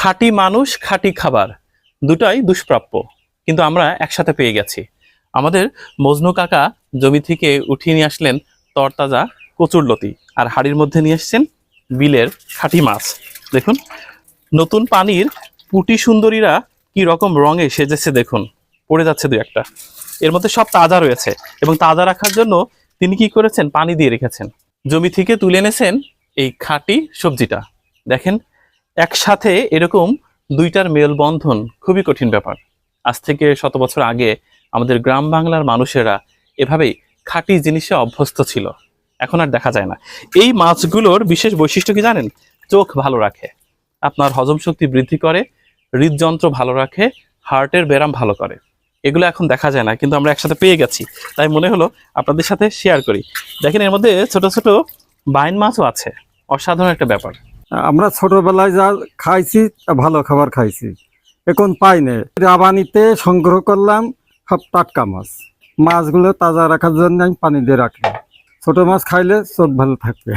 খাঁটি মানুষ, খাঁটি খাবার, দুটাই দুষ্প্রাপ্য। কিন্তু আমরা একসাথে পেয়ে গেছি। আমাদের মজনু কাকা জমি থেকে উঠিয়ে নিয়ে আসলেন তরতাজা কচুরলতি আর হাড়ির মধ্যে নিয়ে এসছেন বিলের খাঁটি মাছ। দেখুন, নতুন পানির পুটি সুন্দরীরা কি রকম রঙে সেজেছে দেখুন। পড়ে যাচ্ছে দু একটা। এর মধ্যে সব তাজা রয়েছে এবং তাজা রাখার জন্য তিনি কি করেছেন? পানি দিয়ে রেখেছেন। জমি থেকে তুলে এনেছেন এই খাঁটি সবজিটা। দেখেন একসাথে এরকম দুইটার মেলবন্ধন খুবই কঠিন ব্যাপার। আজ থেকে শত বছর আগে আমাদের গ্রাম বাংলার মানুষেরা এভাবেই খাঁটি জিনিসে অভ্যস্ত ছিল। এখন আর দেখা যায় না। এই মাছগুলোর বিশেষ বৈশিষ্ট্য কি জানেন? চোখ ভালো রাখে। আপনার হজম শক্তি বৃদ্ধি করে, হৃদযন্ত্র ভালো রাখে, হার্টের ব্যায়াম ভালো করে। এগুলো এখন দেখা যায় না, কিন্তু আমরা একসাথে পেয়ে গেছি। তাই মনে হলো আপনাদের সাথে শেয়ার করি। দেখেন এর মধ্যে ছোট ছোট বাইন মাছও আছে। অসাধারণ একটা ব্যাপার। আমরা ছোটবেলায় যা খাইছি ভালো খাবার খাইছি। এখন পাই না রাবানিতে সংগ্রহ করলাম সব টাটকা মাছ। মাছগুলো তাজা রাখার জন্য আমি পানি দিয়ে রাখি। ছোটো মাছ খাইলে চোখ ভালো থাকবে।